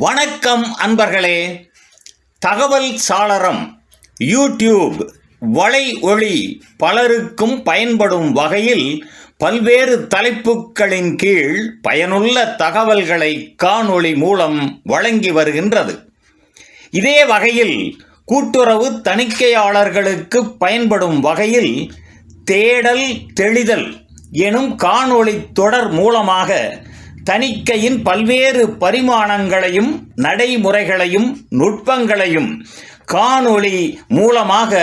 வணக்கம் அன்பர்களே. தகவல் சாளரம் யூடியூப் வலை ஒளி பலருக்கும் பயன்படும் வகையில் பல்வேறு தலைப்புகளின் கீழ் பயனுள்ள தகவல்களை காணொளி மூலம் வழங்கி வருகின்றது. இதே வகையில் கூட்டுறவு தணிக்கையாளர்களுக்கு பயன்படும் வகையில் தேடல் தெளிதல் எனும் காணொளி தொடர் மூலமாக தணிக்கையின் பல்வேறு பரிமாணங்களையும் நடைமுறைகளையும் நுட்பங்களையும் காணொளி மூலமாக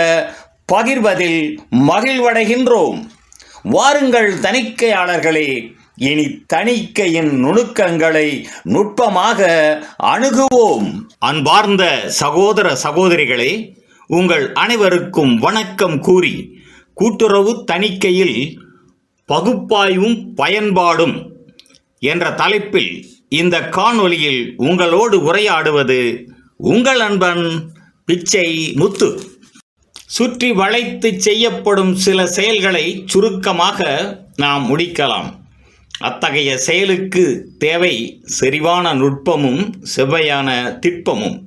பகிர்வதில் மகிழ்வடைகின்றோம். வாருங்கள் தணிக்கையாளர்களே இனி தணிக்கையின் நுணுக்கங்களை நுட்பமாக அணுகுவோம். அன்பார்ந்த சகோதர சகோதரிகளே உங்கள் அனைவருக்கும் வணக்கம் கூறி கூட்டுறவு தணிக்கையில் பகுப்பாய்வும் பயன்பாடும் என்ற தலைப்பில் இந்த காணொளியில் உங்களோடு உரையாடுவது உங்கள் அன்பன் பிச்சை முத்து. சுற்றி வளைத்து செய்யப்படும் சில செயல்களை சுருக்கமாக நாம் முடிக்கலாம். அத்தகைய செயலுக்கு தேவை செறிவான நுட்பமும் செவ்வையான திட்பமும்.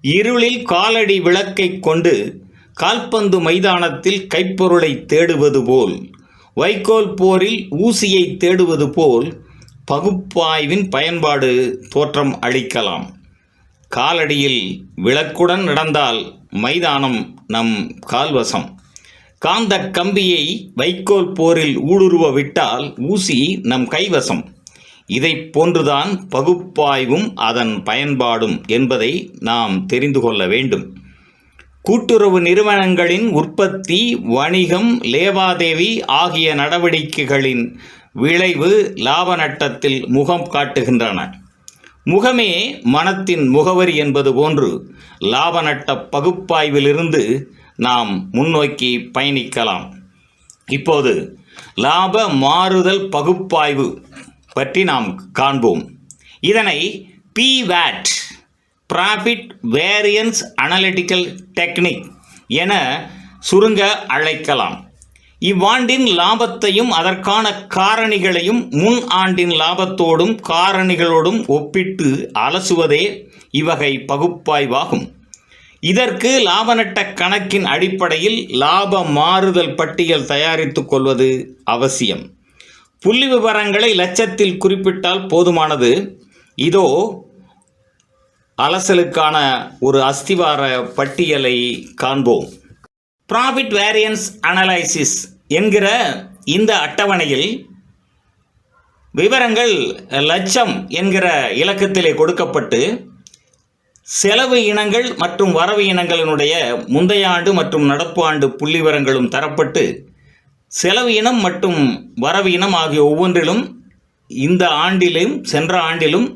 இருளில் காலடி விளக்கைக் கொண்டு கால்பந்து மைதானத்தில் கைப்பொருளை தேடுவது போல் வைக்கோல் போரில் ஊசியை தேடுவது போல் பகுப்பாய்வின் பயன்பாடு தோற்றம் அளிக்கலாம். காலடியில் விளக்குடன் நடந்தால் மைதானம் நம் கால்வசம். காந்த கம்பியை வைக்கோல் போரில் ஊடுருவ விட்டால் ஊசி நம் கைவசம். இதைப் போன்றுதான் பகுப்பாய்வும் அதன் பயன்பாடும் என்பதை நாம் தெரிந்து கொள்ள வேண்டும். கூட்டுறவு நிறுவனங்களின் உற்பத்தி வணிகம் லேவாதேவி ஆகிய நடவடிக்கைகளின் விளைவு லாப நட்டத்தில் முகம் காட்டுகின்றன. முகமே மனத்தின் முகவரி என்பது போன்று லாப நட்ட பகுப்பாய்விலிருந்து நாம் முன்னோக்கி பயணிக்கலாம். இப்போது லாப மாறுதல் பகுப்பாய்வு பற்றி நாம் காண்போம். இதனை PVAT profit variance analytical technique என சுருங்க அழைக்கலாம். இவ்வாண்டின் லாபத்தையும் அதற்கான காரணிகளையும் முன் ஆண்டின் லாபத்தோடும் காரணிகளோடும் ஒப்பிட்டு அலசுவதே இவ்வகை பகுப்பாய்வாகும். இதற்கு லாபநட்ட கணக்கின் அடிப்படையில் லாப மாறுதல் பட்டியல் தயாரித்துக் கொள்வது அவசியம். புள்ளி விவரங்களை லட்சத்தில் குறிப்பிட்டால் போதுமானது. இதோ அலசலுக்கான ஒரு அஸ்திவார பட்டியலை காண்போம். ப்ராஃபிட் வேரியன்ஸ் அனலைசிஸ் என்கிற இந்த அட்டவணையில் விவரங்கள் லட்சம் என்கிற இலக்கத்திலே கொடுக்கப்பட்டு செலவு இனங்கள் மற்றும் வரவு இனங்களினுடைய முந்தைய ஆண்டு மற்றும் நடப்பு ஆண்டு புள்ளி விவரங்களும் தரப்பட்டு செலவு இனம் மற்றும் வரவு இனம் ஆகிய ஒவ்வொன்றிலும் இந்த ஆண்டிலும் சென்ற ஆண்டிலும்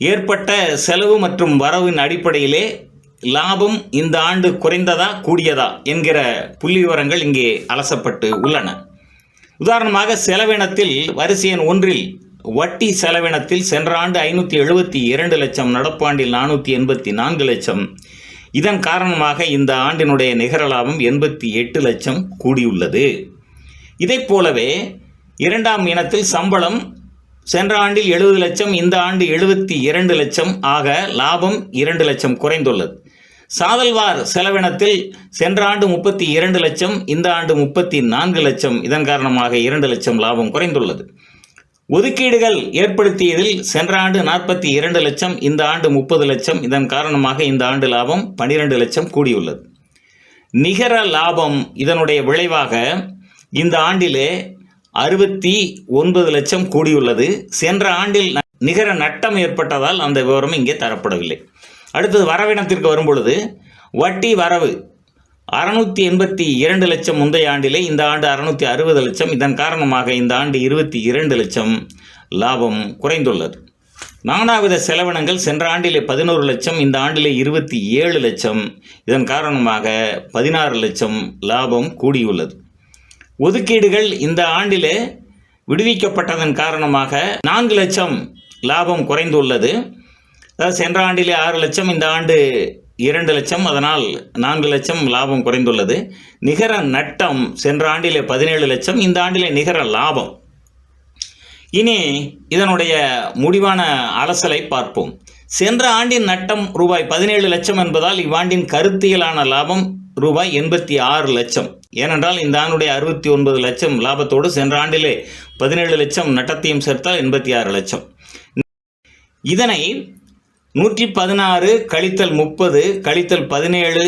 ஏற்பட்ட செலவு மற்றும் வரவின் அடிப்படையிலே லாபம் இந்த ஆண்டு குறைந்ததா கூடியதா என்கிற புள்ளி விவரங்கள் இங்கே அலசப்பட்டு உள்ளன. உதாரணமாக செலவினத்தில் வரிசை எண் ஒன்றில் வட்டி செலவினத்தில் சென்ற ஆண்டு ஐநூற்றி எழுபத்தி இரண்டு லட்சம் நடப்பாண்டில் நானூற்றி எண்பத்தி நான்கு லட்சம். இதன் காரணமாக இந்த ஆண்டினுடைய நிகர லாபம் எண்பத்தி எட்டு லட்சம் கூடியுள்ளது. இதைப் போலவே இரண்டாம் இனத்தில் சம்பளம் சென்ற ஆண்டில் எழுபது லட்சம் இந்த ஆண்டு எழுபத்தி இரண்டு லட்சம் ஆக லாபம் இரண்டு லட்சம் குறைந்துள்ளது. சாதல்வார் செலவினத்தில் சென்ற ஆண்டு முப்பத்தி இரண்டு லட்சம் இந்த ஆண்டு முப்பத்தி நான்கு லட்சம். இதன் காரணமாக இரண்டு லட்சம் லாபம் குறைந்துள்ளது. ஒதுக்கீடுகள் ஏற்படுத்தியதில் சென்ற ஆண்டு நாற்பத்தி இரண்டு லட்சம் இந்த ஆண்டு முப்பது லட்சம். இதன் காரணமாக இந்த ஆண்டு லாபம் பனிரெண்டு லட்சம் கூடியுள்ளது. நிகர லாபம் இதனுடைய விளைவாக இந்த ஆண்டிலே அறுபத்தி ஒன்பது லட்சம் கூடியுள்ளது. சென்ற ஆண்டில் ந- நிகர நட்டம் ஏற்பட்டதால் அந்த விவரம் இங்கே தரப்படவில்லை. அடுத்தது வரவினத்திற்கு வரும்பொழுது வட்டி வரவு அறுநூற்றி எண்பத்தி இரண்டு லட்சம் முந்தைய ஆண்டிலே இந்த ஆண்டு அறுநூற்றி அறுபது லட்சம். இதன் காரணமாக இந்த ஆண்டு இருபத்தி இரண்டு லட்சம் லாபம் குறைந்துள்ளது. நானாவித செலவினங்கள் சென்ற ஆண்டிலே பதினோரு லட்சம் இந்த ஆண்டிலே இருபத்தி ஏழு லட்சம். இதன் காரணமாக பதினாறு லட்சம் லாபம் கூடியுள்ளது. ஒதுக்கீடுகள் இந்த ஆண்டிலே விடுவிக்கப்பட்டதன் காரணமாக நான்கு லட்சம் லாபம் குறைந்துள்ளது. அதாவது சென்ற ஆண்டிலே ஆறு லட்சம் இந்த ஆண்டு இரண்டு லட்சம் அதனால் நான்கு லட்சம் லாபம் குறைந்துள்ளது. நிகர நட்டம் சென்ற ஆண்டிலே பதினேழு லட்சம் இந்த ஆண்டிலே நிகர லாபம். இனி இதனுடைய முடிவான அலசலை பார்ப்போம். சென்ற ஆண்டின் நட்டம் ரூபாய் பதினேழு லட்சம் என்பதால் இவ்வாண்டின் கருத்தியலான லாபம் ரூபாய் எண்பத்தி ஆறு லட்சம். ஏனென்றால் இந்த ஆண்டுடைய அறுபத்தி ஒன்பது லட்சம் லாபத்தோடு சென்ற ஆண்டிலே பதினேழு லட்சம் நட்டத்தையும் சேர்த்தால் எண்பத்தி ஆறு லட்சம். இதனை நூற்றி பதினாறு கழித்தல் முப்பது கழித்தல் பதினேழு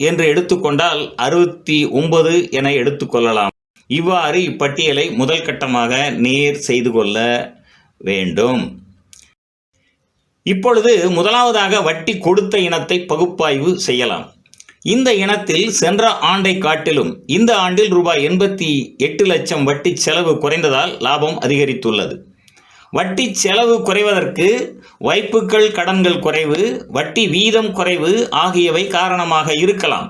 என்று எடுத்துக்கொண்டால் அறுபத்தி ஒன்பது என எடுத்துக்கொள்ளலாம். இவ்வாறு இப்பட்டியலை முதல் கட்டமாக நேர் செய்து கொள்ள வேண்டும். இப்பொழுது முதலாவதாக வட்டி கொடுத்த இனத்தை பகுப்பாய்வு செய்யலாம். இந்த இனத்தில் சென்ற ஆண்டை காட்டிலும் இந்த ஆண்டில் ரூபாய் எண்பத்தி எட்டு லட்சம் வட்டி செலவு குறைந்ததால் லாபம் அதிகரித்துள்ளது. வட்டி செலவு குறைவதற்கு வைப்புக்கள் கடன்கள் குறைவு வட்டி வீதம் குறைவு ஆகியவை காரணமாக இருக்கலாம்.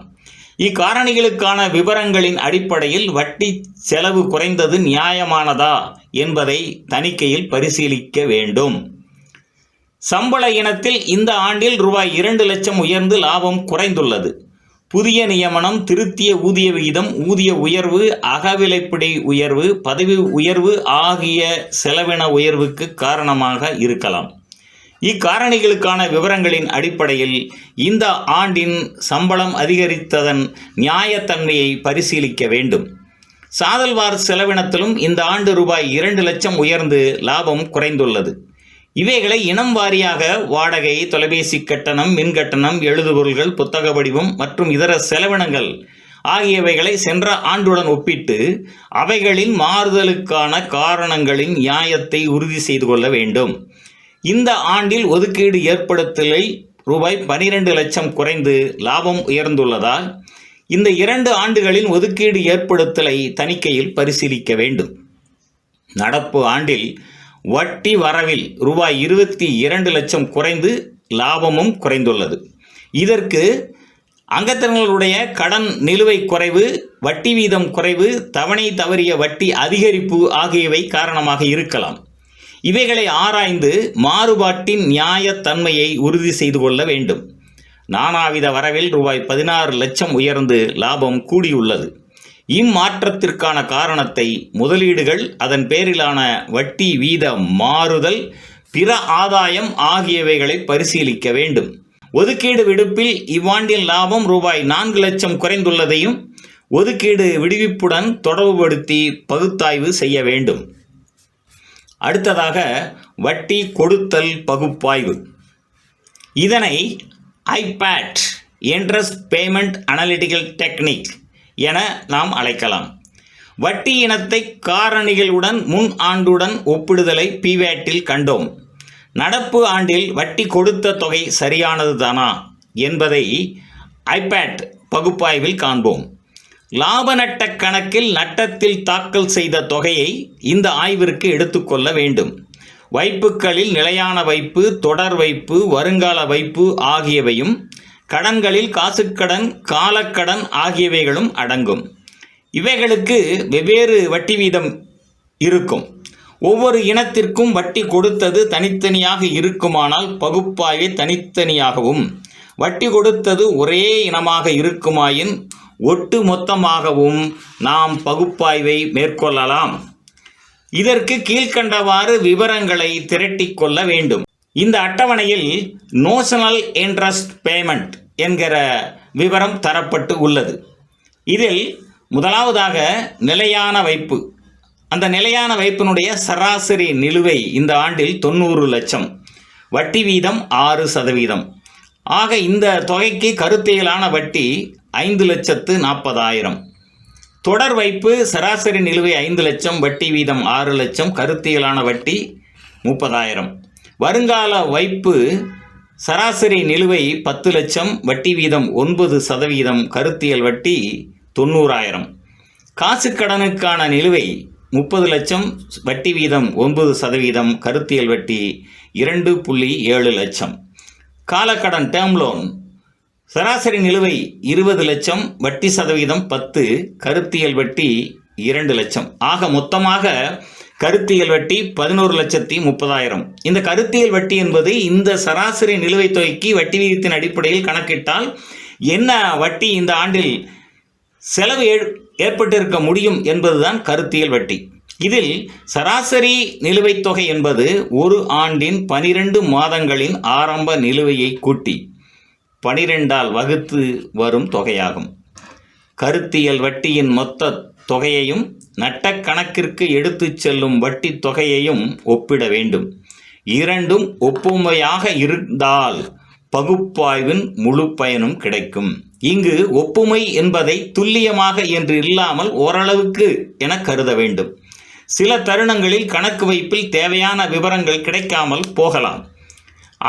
இக்காரணிகளுக்கான விவரங்களின் அடிப்படையில் வட்டி செலவு குறைந்தது நியாயமானதா என்பதை தணிக்கையில் பரிசீலிக்க வேண்டும். சம்பள இனத்தில் இந்த ஆண்டில் ரூபாய் இரண்டு லட்சம் உயர்ந்து லாபம் குறைந்துள்ளது. புதிய நியமனம் திருத்திய ஊதிய விகிதம் ஊதிய உயர்வு அகவிலைப்படி உயர்வு பதவி உயர்வு ஆகிய செலவின உயர்வுக்கு காரணமாக இருக்கலாம். இக்காரணிகளுக்கான விவரங்களின் அடிப்படையில் இந்த ஆண்டின் சம்பளம் அதிகரித்ததன் நியாயத்தன்மையை பரிசீலிக்க வேண்டும். சாதல்வார் செலவினத்திலும் இந்த ஆண்டு ரூபாய் இரண்டு லட்சம் உயர்ந்து லாபம் குறைந்துள்ளது. இவைகளை இனம் வாரியாக வாடகை தொலைபேசி கட்டணம் மின் கட்டணம் எழுதுபொருள்கள் புத்தக வடிவம் மற்றும் இதர செலவினங்கள் ஆகியவைகளை சென்ற ஆண்டுடன் ஒப்பிட்டு அவைகளின் மாறுதலுக்கான காரணங்களின் நியாயத்தை உறுதி செய்து கொள்ள வேண்டும். இந்த ஆண்டில் ஒதுக்கீடு ஏற்படுத்தலை ரூபாய் பனிரெண்டு லட்சம் குறைந்து லாபம் உயர்ந்துள்ளதால் இந்த இரண்டு ஆண்டுகளின் ஒதுக்கீடு ஏற்படுத்தலை தணிக்கையில் பரிசீலிக்க வேண்டும். நடப்பு ஆண்டில் வட்டி வரவில் ரூபாய் இருபத்தி இரண்டு லட்சம் குறைந்து லாபமும் குறைந்துள்ளது. இதற்கு அங்கத்தினர்களுடைய கடன் நிலுவை குறைவு வட்டி வீதம் குறைவு தவணை தவறிய வட்டி அதிகரிப்பு ஆகியவை காரணமாக இருக்கலாம். இவைகளை ஆராய்ந்து மாறுபாட்டின் நியாயத்தன்மையை உறுதி செய்து கொள்ள வேண்டும். நானாவித வரவில் ரூபாய் பதினாறு லட்சம் உயர்ந்து லாபம் கூடியுள்ளது. இம்மாற்றத்திற்கான காரணத்தை முதலீடுகள் அதன் பேரிலான வட்டி வீத மாறுதல் பிற ஆதாயம் ஆகியவைகளை பரிசீலிக்க வேண்டும். ஒதுக்கீடு விடுப்பில் இவ்வாண்டின் லாபம் ரூபாய் நான்கு லட்சம் குறைந்துள்ளதையும் ஒதுக்கீடு விடுவிப்புடன் தொடர்புபடுத்தி பகுத்தாய்வு செய்ய வேண்டும். அடுத்ததாக வட்டி கொடுத்தல் பகுப்பாய்வு. இதனை IPAT interest payment analytical technique என நாம் அழைக்கலாம். வட்டி இனத்தை காரணிகளுடன் முன் ஆண்டுடன் ஒப்பிடுதலை பிவேட்டில் கண்டோம். நடப்பு ஆண்டில் வட்டி கொடுத்த தொகை சரியானது தானா என்பதை ஐபேட் பகுப்பாய்வில் காண்போம். லாப நட்ட கணக்கில் நட்டத்தில் தாக்கல் செய்த தொகையை இந்த ஆய்விற்கு எடுத்துக்கொள்ள வேண்டும். வைப்புகளில் நிலையான வைப்பு தொடர் வைப்பு வருங்கால வைப்பு ஆகியவையும் கடன்களில் காசுக்கடன் காலக்கடன் ஆகியவைகளும் அடங்கும். இவைகளுக்கு வெவ்வேறு வட்டி வீதம் இருக்கும். ஒவ்வொரு இனத்திற்கும் வட்டி கொடுத்தது தனித்தனியாக இருக்குமானால் பகுப்பாய்வை தனித்தனியாகவும் வட்டி கொடுத்தது ஒரே இனமாக இருக்குமாயின் ஒட்டு மொத்தமாகவும் நாம் பகுப்பாய்வை மேற்கொள்ளலாம். இதற்கு கீழ்கண்டவாறு விவரங்களை திரட்டிக்கொள்ள வேண்டும். இந்த அட்டவணையில் நோஷனல் இன்ட்ரஸ்ட் பேமெண்ட் என்கிற விவரம் தரப்பட்டு உள்ளது. இதில் முதலாவதாக நிலையான வைப்பு. அந்த நிலையான வைப்பினுடைய சராசரி நிலுவை இந்த ஆண்டில் தொண்ணூறு லட்சம். வட்டி வீதம் ஆறு சதவீதம். ஆக இந்த தொகைக்கு கருத்தியலான வட்டி ஐந்து லட்சத்து நாற்பதாயிரம். தொடர் வைப்பு சராசரி நிலுவை ஐந்து லட்சம் வட்டி வீதம் ஆறு லட்சம் கருத்தியலான வட்டி முப்பதாயிரம். வருங்கால வைப்பு சராசரி நிலுவை பத்து லட்சம் வட்டி வீதம் ஒன்பது சதவீதம் கருத்தியல் வட்டி தொண்ணூறாயிரம். காசு கடனுக்கான நிலுவை முப்பது லட்சம் வட்டி வீதம் ஒன்பது சதவீதம் கருத்தியல் வட்டி இரண்டு புள்ளி ஏழு லட்சம். காலக்கடன் டேர்ம் லோன் சராசரி நிலுவை இருபது லட்சம் வட்டி சதவீதம் பத்து கருத்தியல் வட்டி இரண்டு லட்சம். ஆக மொத்தமாக கருத்தியல் வட்டி பதினோரு லட்சத்தி முப்பதாயிரம். இந்த கருத்தியல் வட்டி என்பது இந்த சராசரி நிலுவைத் தொகைக்கு வட்டி விகிதத்தின் அடிப்படையில் கணக்கிட்டால் என்ன வட்டி இந்த ஆண்டில் செலவு ஏ- ஏற்பட்டிருக்க முடியும் என்பதுதான் கருத்தியல் வட்டி. இதில் சராசரி நிலுவைத் தொகை என்பது ஒரு ஆண்டின் பனிரெண்டு மாதங்களின் ஆரம்ப நிலுவையை கூட்டி பனிரெண்டால் வகுத்து வரும் தொகையாகும். கருத்தியல் வட்டியின் மொத்த தொகையையும் நட்ட கணக்கிற்கு எடுத்துச் செல்லும் வட்டி தொகையையும் ஒப்பிட வேண்டும். இரண்டும் ஒப்புமையாக இருந்தால் பகுப்பாய்வின் முழு பயனும் கிடைக்கும். இங்கு ஒப்புமை என்பதை துல்லியமாக என்று இல்லாமல் ஓரளவுக்கு என கருத வேண்டும். சில தருணங்களில் கணக்கு வைப்பில் தேவையான விவரங்கள் கிடைக்காமல் போகலாம்.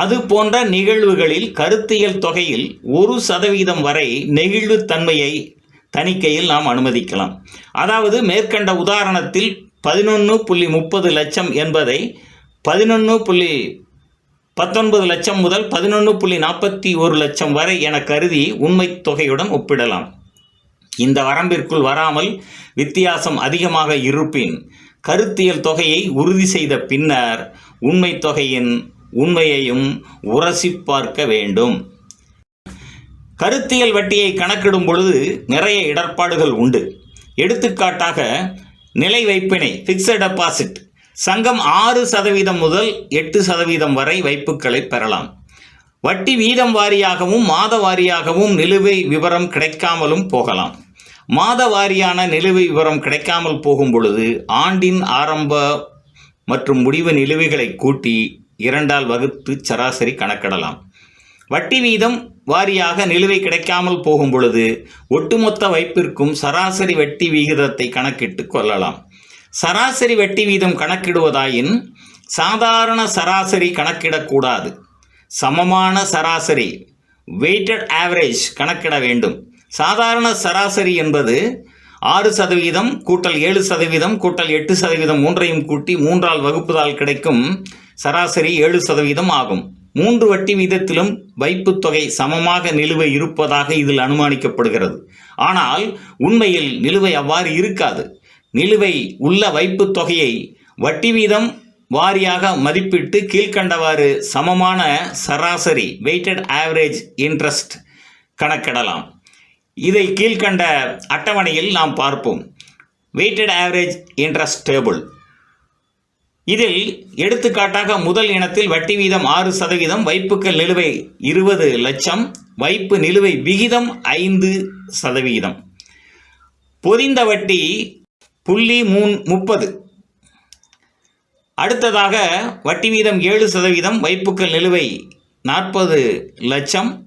அது போன்ற நிகழ்வுகளில் கருத்தியல் தொகையில் ஒரு சதவீதம் வரை நெகிழ்வுத்தன்மையை தணிக்கையில் நாம் அனுமதிக்கலாம். அதாவது மேற்கண்ட உதாரணத்தில் பதினொன்று புள்ளி முப்பது லட்சம் என்பதை பதினொன்று புள்ளி பத்தொன்பது லட்சம் முதல் பதினொன்று புள்ளி நாற்பத்தி ஒரு லட்சம் வரை என கருதி உண்மைத் தொகையுடன் ஒப்பிடலாம். இந்த வரம்பிற்குள் வராமல் வித்தியாசம் அதிகமாக இருப்பின் கருத்தியல் தொகையை உறுதி செய்த பின்னர் உண்மைத் தொகையின் உண்மையையும் உரசி பார்க்க வேண்டும். கருத்தியல் வட்டியை கணக்கிடும் பொழுது நிறைய இடர்பாடுகள் உண்டு. எடுத்துக்காட்டாக நிலை வைப்பினை ஃபிக்ஸட் டெபாசிட் சங்கம் ஆறு சதவீதம் முதல் எட்டு சதவீதம் வரை வைப்புகளை பெறலாம். வட்டி வீதம் வாரியாகவும் மாத வாரியாகவும் நிலுவை விவரம் கிடைக்காமலும் போகலாம். மாத வாரியான நிலுவை விவரம் கிடைக்காமல் போகும் பொழுது ஆண்டின் ஆரம்ப மற்றும் முடிவு நிலுவைகளை கூட்டி இரண்டால் வகுத்து சராசரி கணக்கிடலாம். வட்டி வீதம் வாரியாக நிலுவை கிடைக்காமல் போகும் பொழுது ஒட்டுமொத்த வைப்பிற்கும் சராசரி வட்டி விகிதத்தை கணக்கிட்டு கொள்ளலாம். சராசரி வட்டி வீதம் கணக்கிடுவதாயின் சாதாரண சராசரி கணக்கிடக்கூடாது. சமமான சராசரி வெயிட்டட் ஆவரேஜ் கணக்கிட வேண்டும். சாதாரண சராசரி என்பது ஆறு சதவீதம் கூட்டல் ஏழு சதவீதம் கூட்டல் எட்டு சதவீதம் மூன்றையும் கூட்டி மூன்றால் வகுப்பதால் கிடைக்கும் சராசரி ஏழு சதவீதம் ஆகும். மூன்று வட்டி வீதத்திலும் வைப்புத் தொகை சமமாக நிலுவை இருப்பதாக இதில் அனுமானிக்கப்படுகிறது. ஆனால் உண்மையில் நிலுவை அவ்வாறு இருக்காது. நிலுவை உள்ள வைப்புத் தொகையை வட்டி வீதம் வாரியாக மதிப்பிட்டு கீழ்க்கண்டவாறு சமமான சராசரி வெயிட்டட் ஆவரேஜ் இன்ட்ரெஸ்ட் கணக்கிடலாம். இதை கீழ்க்கண்ட அட்டவணையில் நாம் பார்ப்போம். வெயிட்டட் ஆவரேஜ் இன்ட்ரெஸ்ட் டேபிள் இதில் எடுத்துக்காட்டாக முதல் இனத்தில் வட்டி வீதம் ஆறு சதவீதம் வைப்புக்கள் நிலுவை இருபது லட்சம் வைப்பு நிலுவை விகிதம் ஐந்து சதவீதம். பொதிந்த வட்டி புள்ளி மூன் முப்பது. அடுத்ததாக வட்டி வீதம் ஏழு சதவீதம் வைப்புக்கள் நிலுவை நாற்பது லட்சம்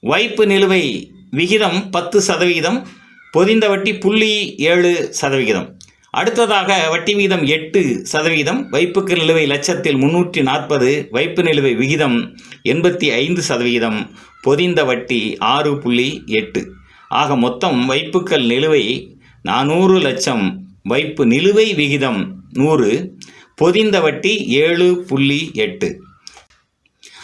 வைப்பு நிலுவை விகிதம் பத்து சதவீதம் பொதிந்த வட்டி புள்ளி ஏழு சதவிகிதம் அடுத்ததாக வட்டி வீதம் எட்டு சதவீதம் வைப்புக்கு நிலுவை லட்சத்தில் முன்னூற்றி நாற்பது வைப்பு நிலுவை விகிதம் எண்பத்தி ஐந்து சதவீதம் பொதிந்த வட்டி ஆறு புள்ளி எட்டு. ஆக மொத்தம் வைப்புக்கள் நிலுவை நானூறு லட்சம் வைப்பு நிலுவை விகிதம் நூறு பொதிந்த வட்டி ஏழு புள்ளி எட்டு.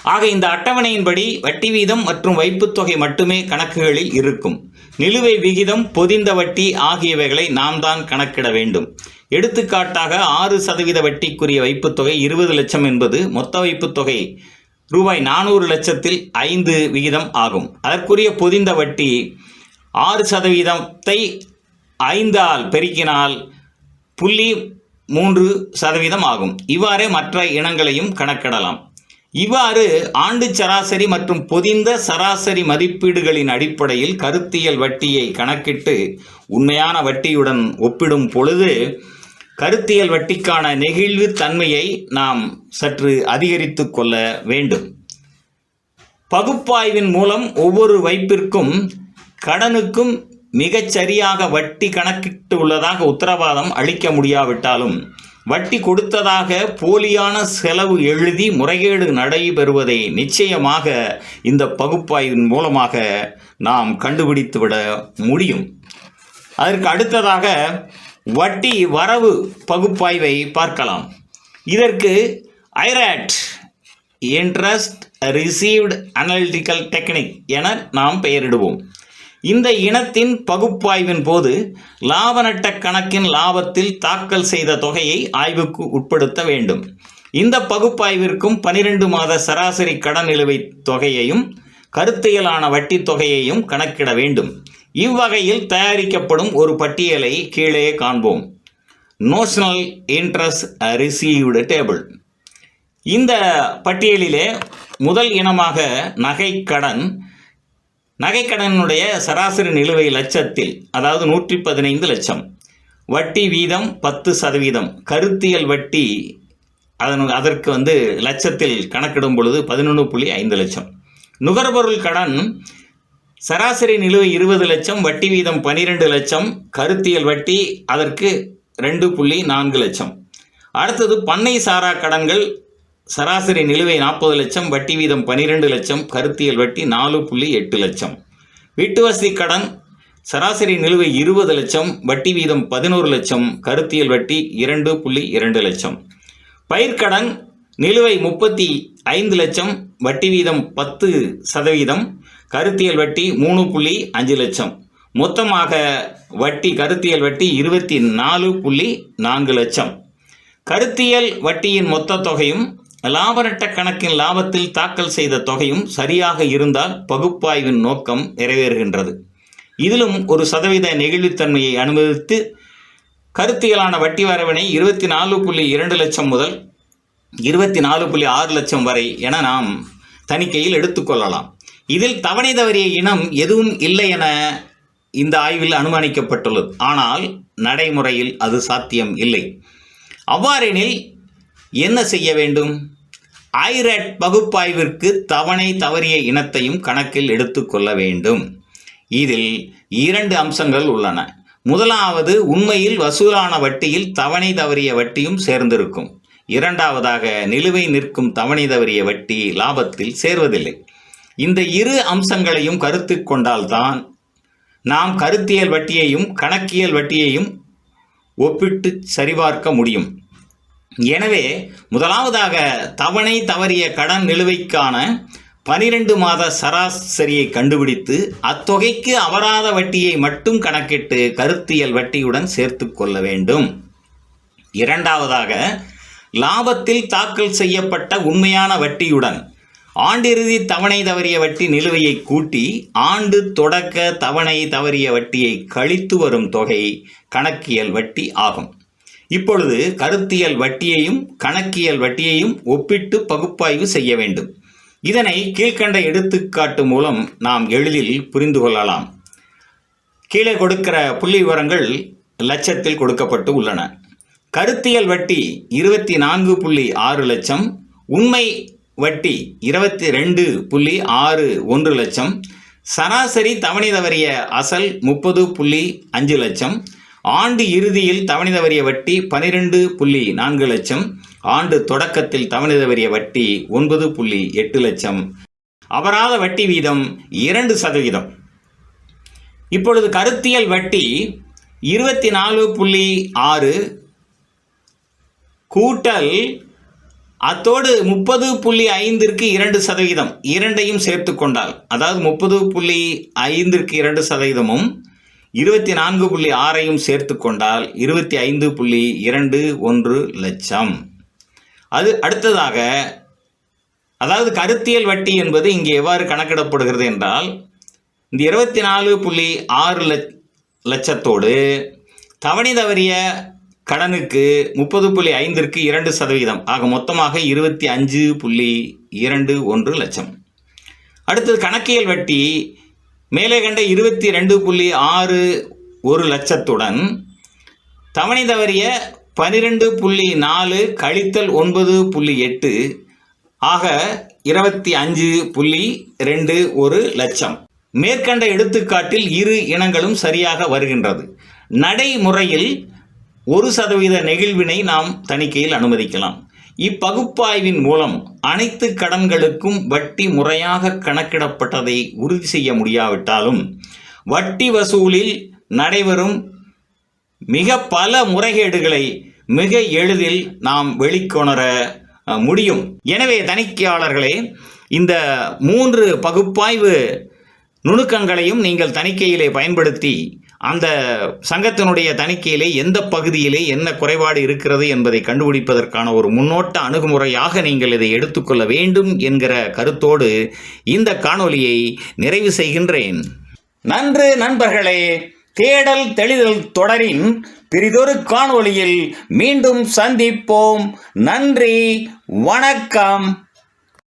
ஆக இந்த அட்டவணையின்படி வட்டி வீதம் மற்றும் வைப்புத் தொகை மட்டுமே கணக்குகளில் இருக்கும். நிலுவை விகிதம் பொதிந்த வட்டி ஆகியவைகளை நாம் தான் கணக்கிட வேண்டும். எடுத்துக்காட்டாக ஆறு சதவீத வட்டிக்குரிய வைப்புத் தொகை இருபது லட்சம் என்பது மொத்த வைப்புத் தொகை ரூபாய் நானூறு லட்சத்தில் ஐந்து விகிதம் ஆகும். அதற்குரிய பொதிந்த வட்டி ஆறு சதவீதத்தை ஐந்தால் பெருக்கினால் புள்ளி மூன்று சதவீதம் ஆகும். இவ்வாறே மற்ற இனங்களையும் கணக்கிடலாம். இவ்வாறு ஆண்டு சராசரி மற்றும் பொதிந்த சராசரி மதிப்பீடுகளின் அடிப்படையில் கருத்தியல் வட்டியை கணக்கிட்டு உண்மையான வட்டியுடன் ஒப்பிடும் பொழுது கருத்தியல் வட்டிக்கான நெகிழ்வு தன்மையை நாம் சற்று அதிகரித்து கொள்ள வேண்டும். பகுப்பாய்வின் மூலம் ஒவ்வொரு வைப்பிற்கும் கடனுக்கும் மிகச்சரியாக வட்டி கணக்கிட்டு உள்ளதாக உத்தரவாதம் அளிக்க முடியாவிட்டாலும் வட்டி கொடுத்ததாக போலியான செலவு எழுதி முறைகேடு நடைபெறுவதை நிச்சயமாக இந்த பகுப்பாய்வின் மூலமாக நாம் கண்டுபிடித்துவிட முடியும். அதற்கு அடுத்ததாக வட்டி வரவு பகுப்பாய்வை பார்க்கலாம். இதற்கு IRAT interest received analytical technique என நாம் பெயரிடுவோம். இந்த இனத்தின் பகுப்பாய்வின் போது லாப நட்ட கணக்கின் லாபத்தில் தாக்கல் செய்த தொகையை ஆய்வுக்கு உட்படுத்த வேண்டும். இந்த பகுப்பாய்விற்கும் பனிரெண்டு மாத சராசரி கடன் நிலுவைத் தொகையையும் கருத்தியலான வட்டி தொகையையும் கணக்கிட வேண்டும். இவ்வகையில் தயாரிக்கப்படும் ஒரு பட்டியலை கீழே காண்போம். நோஷனல் இன்ட்ரெஸ்ட் ரிசீவ்டு டேபிள் இந்த பட்டியலிலே முதல் இனமாக நகைக்கடன் நகைக்கடனுடைய சராசரி நிலுவை லட்சத்தில் அதாவது நூற்றி பதினைந்து லட்சம். வட்டி வீதம் பத்து சதவீதம். கருத்தியல் வட்டி அதன் அதற்கு வந்து லட்சத்தில் கணக்கிடும் பொழுது பதினொன்று புள்ளி ஐந்து லட்சம். நுகர்பொருள் கடன் சராசரி நிலுவை இருபது லட்சம் வட்டி வீதம் பன்னிரெண்டு லட்சம் கருத்தியல் வட்டி அதற்கு ரெண்டு புள்ளி நான்கு லட்சம். அடுத்தது பண்ணை சாரா கடன்கள் சராசரி நிலுவை நாற்பது லட்சம் வட்டி வீதம் பன்னிரெண்டு லட்சம் கருத்தியல் வட்டி நாலு புள்ளி எட்டு லட்சம். வீட்டு வசதி கடன் சராசரி நிலுவை இருபது லட்சம் வட்டி வீதம் பதினோரு லட்சம் கருத்தியல் வட்டி இரண்டு புள்ளி இரண்டு லட்சம். பயிர்க்கடன் நிலுவை முப்பத்தி ஐந்து லட்சம் வட்டி வீதம் பத்து சதவீதம் கருத்தியல் வட்டி மூணு புள்ளி அஞ்சு லட்சம். மொத்தமாக வட்டி கருத்தியல் வட்டி இருபத்தி நாலு புள்ளி நான்கு லட்சம். கருத்தியல் வட்டியின் மொத்த தொகையும் லாபரட்ட கணக்கின் லாபத்தில் தாக்கல் செய்த தொகையும் சரியாக இருந்தால் பகுப்பாய்வின் நோக்கம் நிறைவேறுகின்றது. இதிலும் ஒரு சதவீத நெகிழ்வுத்தன்மையை அனுமதித்து கருத்தியலான வட்டி வரவினை இருபத்தி நாலு புள்ளி இரண்டு லட்சம் முதல் இருபத்தி நாலு புள்ளி ஆறு லட்சம் வரை என நாம் தணிக்கையில் எடுத்துக்கொள்ளலாம். இதில் தவணை தவறிய இனம் எதுவும் இல்லை என இந்த ஆய்வில் அனுமானிக்கப்பட்டுள்ளது. ஆனால் நடைமுறையில் அது சாத்தியம் இல்லை. அவ்வாறெனில் என்ன செய்ய வேண்டும்? ஐரட் பகுப்பாய்விற்கு தவணை தவறிய இனத்தையும் கணக்கில் எடுத்துக்கொள்ள வேண்டும். இதில் இரண்டு அம்சங்கள் உள்ளன. முதலாவது உண்மையில் வசூலான வட்டியில் தவணை தவறிய வட்டியும் சேர்ந்திருக்கும். இரண்டாவதாக நிலுவை நிற்கும் தவணை தவறிய வட்டி லாபத்தில் சேர்வதில்லை. இந்த இரு அம்சங்களையும் கருத்து கொண்டால்தான் நாம் கருத்தியல் வட்டியையும் கணக்கியல் வட்டியையும் ஒப்பிட்டு சரிபார்க்க முடியும். எனவே முதலாவதாக தவணை தவறிய கடன் நிலுவைக்கான பனிரெண்டு மாத சராசரியை கண்டுபிடித்து அத்தொகைக்கு அபராத வட்டியை மட்டும் கணக்கிட்டு கருத்தியல் வட்டியுடன் சேர்த்து கொள்ள வேண்டும். இரண்டாவதாக லாபத்தில் தாக்கல் செய்யப்பட்ட உண்மையான வட்டியுடன் ஆண்டிறுதி தவணை தவறிய வட்டி நிலுவையை கூட்டி ஆண்டு தொடக்க தவணை தவறிய வட்டியை கழித்து வரும் தொகை கணக்கியல் வட்டி ஆகும். இப்பொழுது கருத்தியல் வட்டியையும் கணக்கியல் வட்டியையும் ஒப்பிட்டு பகுப்பாய்வு செய்ய வேண்டும். இதனை கீழ்க்கண்ட எடுத்துக்காட்டு மூலம் நாம் எளிதில் புரிந்து கொள்ளலாம். கீழே கொடுக்கிற புள்ளி விவரங்கள் லட்சத்தில் கொடுக்கப்பட்டு உள்ளன. கருத்தியல் வட்டி இருபத்தி நான்கு புள்ளி ஆறு லட்சம் உண்மை வட்டி இருபத்தி ரெண்டு புள்ளி ஆறு ஒன்று லட்சம் சராசரி தவணை தவறிய அசல் முப்பது புள்ளி அஞ்சு லட்சம் ஆண்டு இறுதியில் தவணை வரிய வட்டி பனிரெண்டு புள்ளி நான்கு லட்சம் ஆண்டு தொடக்கத்தில் தவணை வரிய வட்டி ஒன்பது புள்ளி எட்டு லட்சம். அபராத வட்டி வீதம் இரண்டு சதவீதம். இப்பொழுது கருத்தியல் வட்டி இருபத்தி நாலு புள்ளி ஆறு கூட்டல் அத்தோடு முப்பது புள்ளி ஐந்திற்கு இரண்டு சதவீதம். இரண்டையும் சேர்த்து கொண்டால் அதாவது முப்பது புள்ளி ஐந்திற்கு இரண்டு சதவீதமும் இருபத்தி நான்கு புள்ளி ஆறையும் சேர்த்து கொண்டால் இருபத்தி ஐந்து புள்ளி இரண்டு ஒன்று லட்சம். அது அடுத்ததாக அதாவது கருத்தியல் வட்டி என்பது இங்கே எவ்வாறு கணக்கிடப்படுகிறது என்றால் இந்த இருபத்தி நாலு புள்ளி ஆறு லட்சத்தோடு தவணை தவறிய கடனுக்கு முப்பது புள்ளி ஐந்திற்கு இரண்டு சதவீதம் ஆக மொத்தமாக இருபத்தி அஞ்சு புள்ளி இரண்டு ஒன்று லட்சம். அடுத்தது கணக்கியல் வட்டி மேலே கண்ட இருபத்தி ரெண்டு புள்ளி ஆறு ஒரு லட்சத்துடன் தவணை தவறிய பனிரெண்டு புள்ளி நாலு கழித்தல் ஒன்பது புள்ளி எட்டு ஆக இருபத்தி அஞ்சு புள்ளி ரெண்டு ஒரு லட்சம். மேற்கண்ட எடுத்துக்காட்டில் இரு இனங்களும் சரியாக வருகின்றது. நடைமுறையில் ஒரு சதவீத நெகிழ்வினை நாம் தணிக்கையில் அனுமதிக்கலாம். இப்பகுப்பாய்வின் மூலம் அனைத்து கடன்களுக்கும் வட்டி முறையாக கணக்கிடப்பட்டதை உறுதி செய்ய முடியாவிட்டாலும் வட்டி வசூலில் நடைபெறும் மிக பல முறைகேடுகளை மிக எளிதில் நாம் வெளிக்கொணர முடியும். எனவே தணிக்கையாளர்களே இந்த மூன்று பகுப்பாய்வு நுணுக்கங்களையும் நீங்கள் தணிக்கையிலே பயன்படுத்தி அந்த சங்கத்தினுடைய தணிக்கையிலே எந்த பகுதியிலே என்ன குறைபாடு இருக்கிறது என்பதை கண்டுபிடிப்பதற்கான ஒரு முன்னோட்ட அணுகுமுறையாக நீங்கள் இதை எடுத்துக்கொள்ள வேண்டும் என்கிற கருத்தோடு இந்த காணொலியை நிறைவு செய்கின்றேன். நன்று நண்பர்களே தேடல் தெளிதல் தொடரின் பிரிதொரு காணொளியில் மீண்டும் சந்திப்போம். நன்றி வணக்கம்.